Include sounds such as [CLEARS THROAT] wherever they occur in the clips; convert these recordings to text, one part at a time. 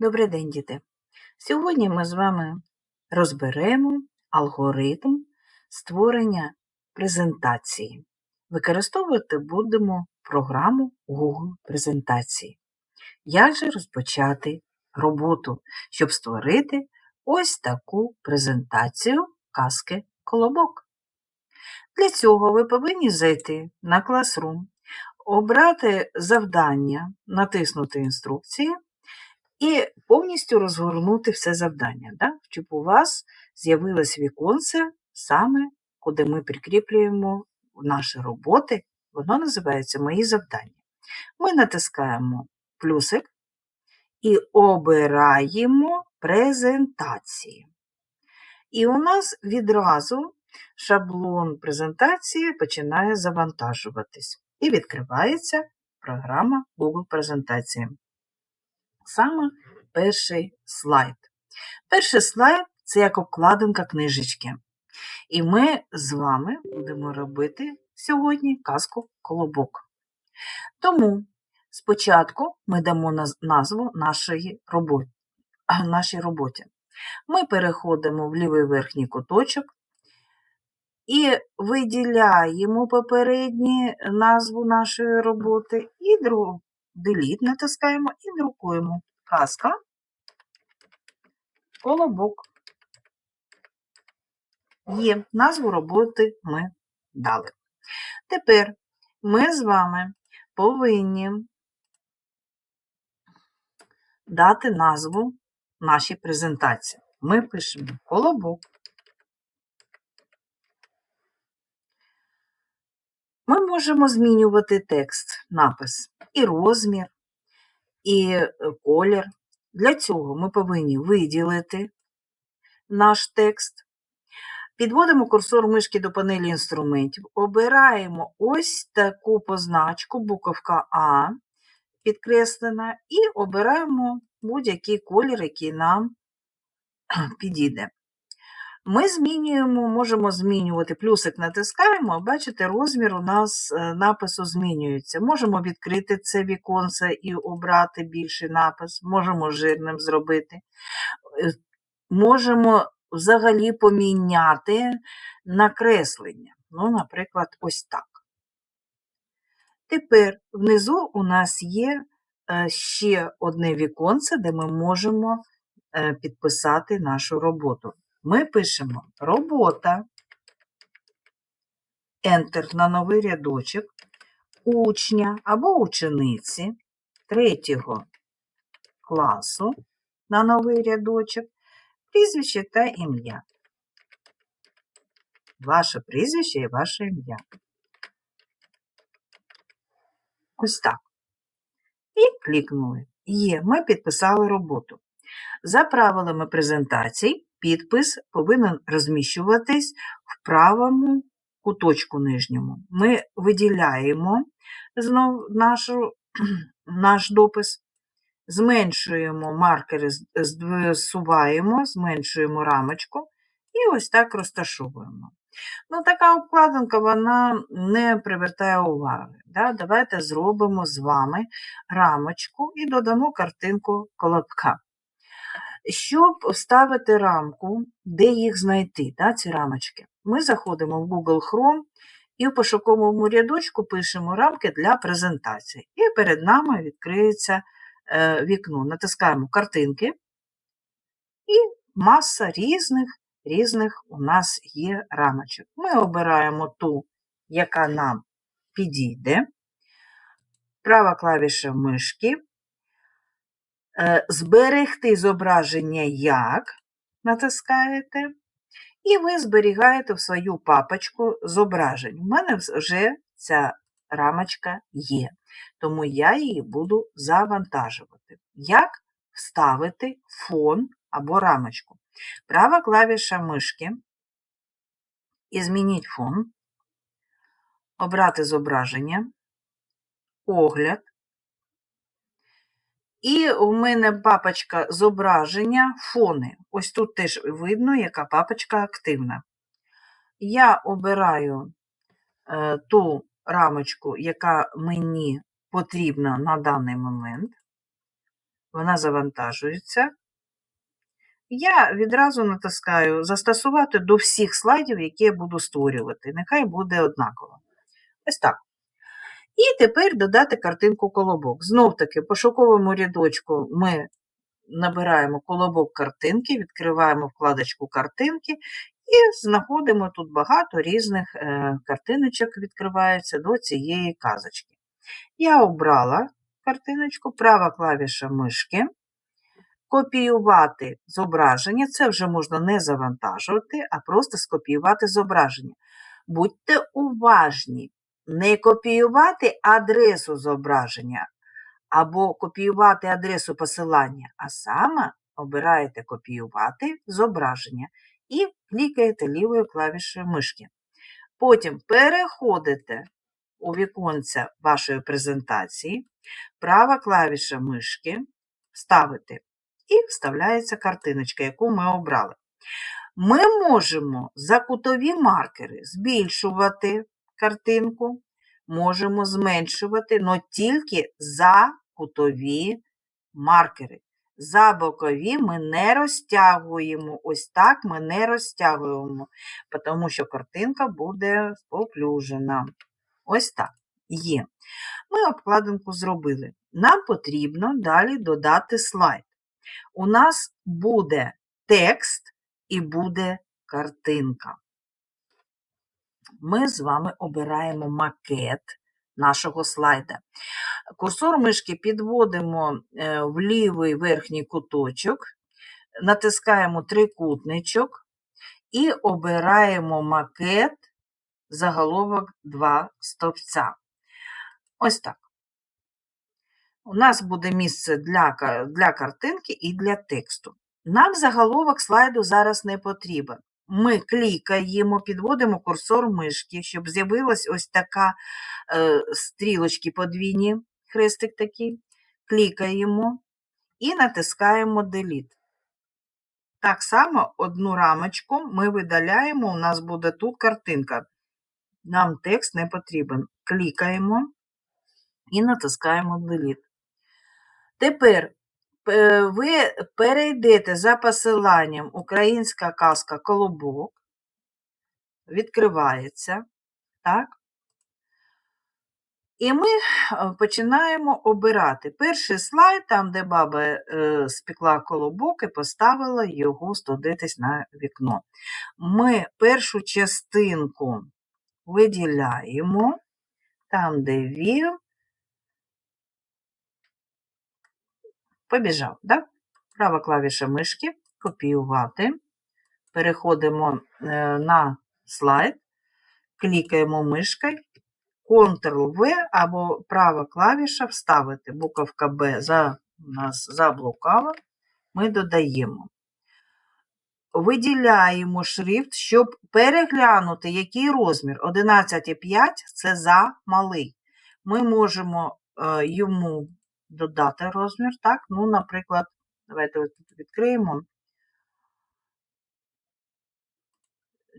Добрий день, діти! Сьогодні ми з вами розберемо алгоритм створення презентації. Використовувати будемо програму Google презентації. Як же розпочати роботу, щоб створити ось таку презентацію казки Колобок? Для цього ви повинні зайти на Classroom, обрати завдання, натиснути інструкції і повністю розгорнути все завдання, да? щоб у вас з'явилось віконце саме, куди ми прикріплюємо наші роботи, воно називається Мої завдання. Ми натискаємо плюсик і обираємо презентації. І у нас відразу шаблон презентації починає завантажуватись. І відкривається програма Google презентації саме перший слайд. Перший слайд це як обкладинка книжечки. І ми з вами будемо робити сьогодні казку Колобок. Тому спочатку ми дамо назву нашої роботи. нашій роботі. Ми переходимо в лівий верхній куточок і виділяємо попередню назву нашої роботи і другу Delete натискаємо і друкуємо. Казка, колобок. Є, назву роботи ми дали. Тепер ми з вами повинні дати назву нашій презентації. Ми пишемо колобок. Ми можемо змінювати текст, напис і розмір, і е, колір. Для цього ми повинні виділити наш текст. Підводимо курсор мишки до панелі інструментів, обираємо ось таку позначку, буковка А підкреслена, і обираємо будь-який колір, який нам [CLEARS THROAT] підійде. Ми змінюємо, можемо змінювати, плюсик натискаємо, бачите, розмір у нас е, напису змінюється. Можемо відкрити це віконце і обрати більший напис, можемо жирним зробити. Е, можемо взагалі поміняти накреслення. Ну, Наприклад, ось так. Тепер внизу у нас є е, ще одне віконце, де ми можемо підписати нашу роботу ми пишемо робота, Enter на новий рядочок, учня або учениці третього класу на новий рядочок, прізвище та ім'я. Ваше прізвище і ваше ім'я. Ось так. І клікнули. Є, ми підписали роботу. За правилами презентацій, підпис повинен розміщуватись в правому куточку нижньому. Ми виділяємо знов нашу, [CLEARS THROAT] наш допис, зменшуємо маркери, зсуваємо, зменшуємо рамочку і ось так розташовуємо. Ну, Така обкладинка вона не привертає уваги. Да? Давайте зробимо з вами рамочку і додамо картинку колобка. Щоб вставити рамку, де їх знайти, да, ці рамочки, ми заходимо в Google Chrome і в пошуковому рядочку пишемо рамки для презентації. І перед нами відкриється е, вікно. Натискаємо картинки, і маса різних різних у нас є рамочок. Ми обираємо ту, яка нам підійде. Права клавіша мишки. Е, зберегти зображення як натискаєте, і ви зберігаєте в свою папочку зображень. У мене вже ця рамочка є, тому я її буду завантажувати. Як вставити фон або рамочку? Права клавіша мишки і змініть фон, обрати зображення, огляд, і у мене папочка зображення, фони. Ось тут теж видно, яка папочка активна. Я обираю е, ту рамочку, яка мені потрібна на даний момент. вона завантажується. Я відразу натискаю застосувати до всіх слайдів, які я буду створювати. Нехай буде однаково. Ось так. І тепер додати картинку колобок. Знов-таки, в пошуковому рядочку ми набираємо колобок картинки, відкриваємо вкладочку картинки і знаходимо тут багато різних е, картиночок, відкриваються до цієї казочки. Я обрала картиночку, права клавіша мишки. Копіювати зображення, це вже можна не завантажувати, а просто скопіювати зображення. Будьте уважні, не копіювати адресу зображення або копіювати адресу посилання, а саме обираєте копіювати зображення і клікаєте лівою клавішою мишки. Потім переходите у віконце вашої презентації, права клавіша мишки, ставите і вставляється картиночка, яку ми обрали. Ми можемо за кутові маркери збільшувати картинку, можемо зменшувати, але тільки за кутові маркери. За бокові ми не розтягуємо. Ось так ми не розтягуємо, тому що картинка буде поплюжена. Ось так. Є. Ми обкладинку зробили. Нам потрібно далі додати слайд. У нас буде текст і буде картинка. Ми з вами обираємо макет нашого слайда. Курсор мишки підводимо е, в лівий верхній куточок, натискаємо трикутничок і обираємо макет заголовок 2 стовпця. Ось так. У нас буде місце для для картинки і для тексту. Нам заголовок слайду зараз не потрібен. Ми клікаємо, підводимо курсор мишки, щоб з'явилась ось така е, стрілочки подвійні, хрестик такий. Клікаємо і натискаємо Delete. Так само одну рамочку ми видаляємо, у нас буде тут картинка. Нам текст не потрібен. Клікаємо і натискаємо Delete. Тепер ви перейдете за посиланням Українська казка Колобок, відкривається, так? І ми е, починаємо обирати перший слайд, там, де баба е, спекла колобок і поставила його студитись на вікно. Ми першу частинку виділяємо, там, де він, побіжав. Да? Права клавіша мишки, копіювати. Переходимо е, на слайд, клікаємо мишкою, Ctrl-V або права клавіша вставити. Буковка Б за, нас заблукала, ми додаємо. Виділяємо шрифт, щоб переглянути, який розмір. 11,5 це за малий. Ми можемо е, йому додати розмір, так? Ну, наприклад, давайте тут відкриємо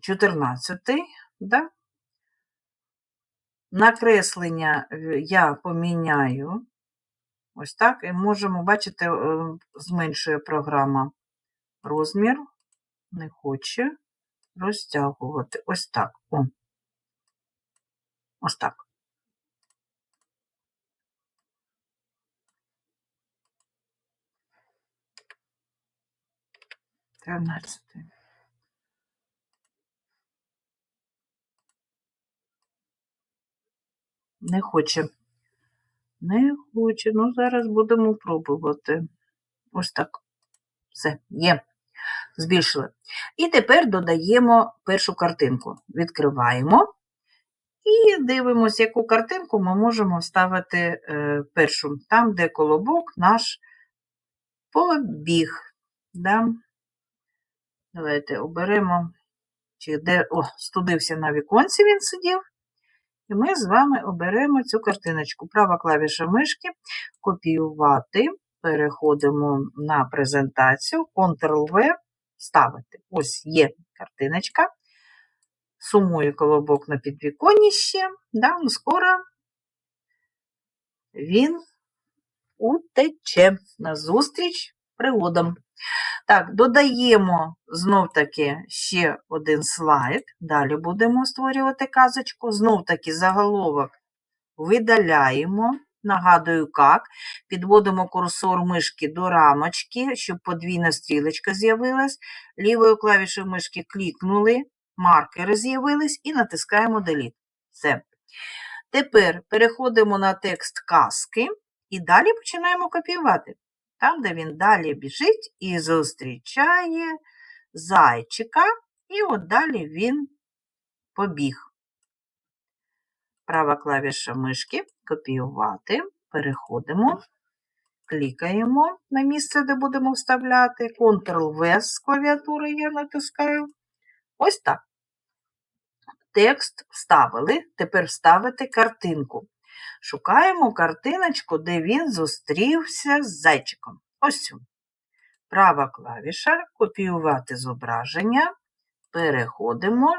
14, да? Накреслення я поміняю. Ось так, і можемо, бачите, е, зменшує програма розмір, не хоче розтягувати. Ось так. О. Ось так. 14. Не хоче. Не хоче. Ну, зараз будемо пробувати. Ось так. Все, є. Збільшили. І тепер додаємо першу картинку. Відкриваємо. І дивимося, яку картинку ми можемо вставити е, першу, там, де колобок наш побіг. Да? Давайте оберемо, чи де о, студився на віконці він сидів. І ми з вами оберемо цю картиночку. Права клавіша мишки, копіювати, переходимо на презентацію, Ctrl-V, ставити. Ось є картиночка. Сумую колобок на підвіконні ще. Да, ну Скоро він утече. Назустріч пригодам. Так, додаємо знов-таки ще один слайд. Далі будемо створювати казочку. Знов-таки заголовок видаляємо. Нагадую, як. Підводимо курсор мишки до рамочки, щоб подвійна стрілочка з'явилась. Лівою клавішою мишки клікнули, маркери з'явились і натискаємо Delete. Все. Тепер переходимо на текст казки і далі починаємо копіювати. Там, де він далі біжить і зустрічає зайчика, і от далі він побіг. Права клавіша мишки копіювати. Переходимо, клікаємо на місце, де будемо вставляти. Ctrl-V з клавіатури я натискаю. Ось так. Текст вставили, тепер вставити картинку. Шукаємо картиночку, де він зустрівся з зайчиком. Ось цю. Права клавіша, копіювати зображення, переходимо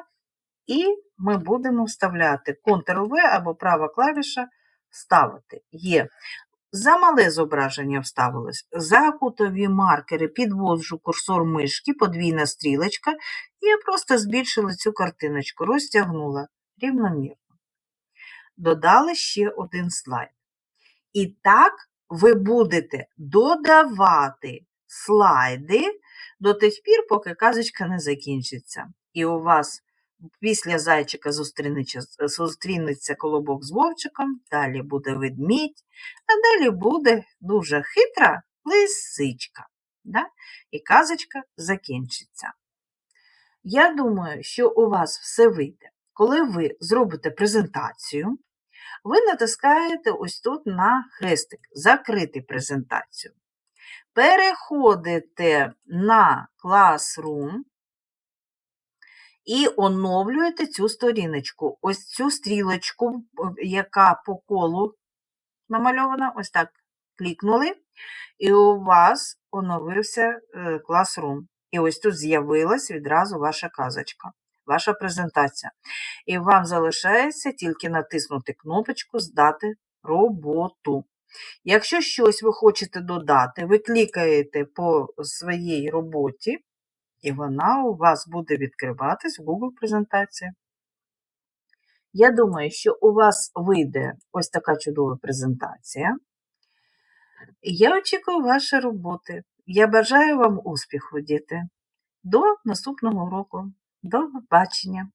і ми будемо вставляти Ctrl-V або права клавіша вставити. Є. За мале зображення вставилось. За кутові маркери підводжу курсор мишки, подвійна стрілочка, і я просто збільшила цю картиночку, розтягнула рівномірно. Додали ще один слайд. І так ви будете додавати слайди до тих пір, поки казочка не закінчиться. І у вас після зайчика зустрінеться, зустрінеться колобок з вовчиком, далі буде ведмідь, а далі буде дуже хитра лисичка. Да? І казочка закінчиться. Я думаю, що у вас все вийде. Коли ви зробите презентацію, ви натискаєте ось тут на хрестик Закрити презентацію. Переходите на Classroom і оновлюєте цю сторіночку. Ось цю стрілочку, яка по колу намальована, ось так клікнули, і у вас оновився е, Classroom. І ось тут з'явилась відразу ваша казочка, ваша презентація. І вам залишається тільки натиснути кнопочку Здати роботу. Якщо щось ви хочете додати, ви клікаєте по своїй роботі, і вона у вас буде відкриватись в Google презентації. Я думаю, що у вас вийде ось така чудова презентація. Я очікую вашої роботи. Я бажаю вам успіху, діти. До наступного року. До побачення!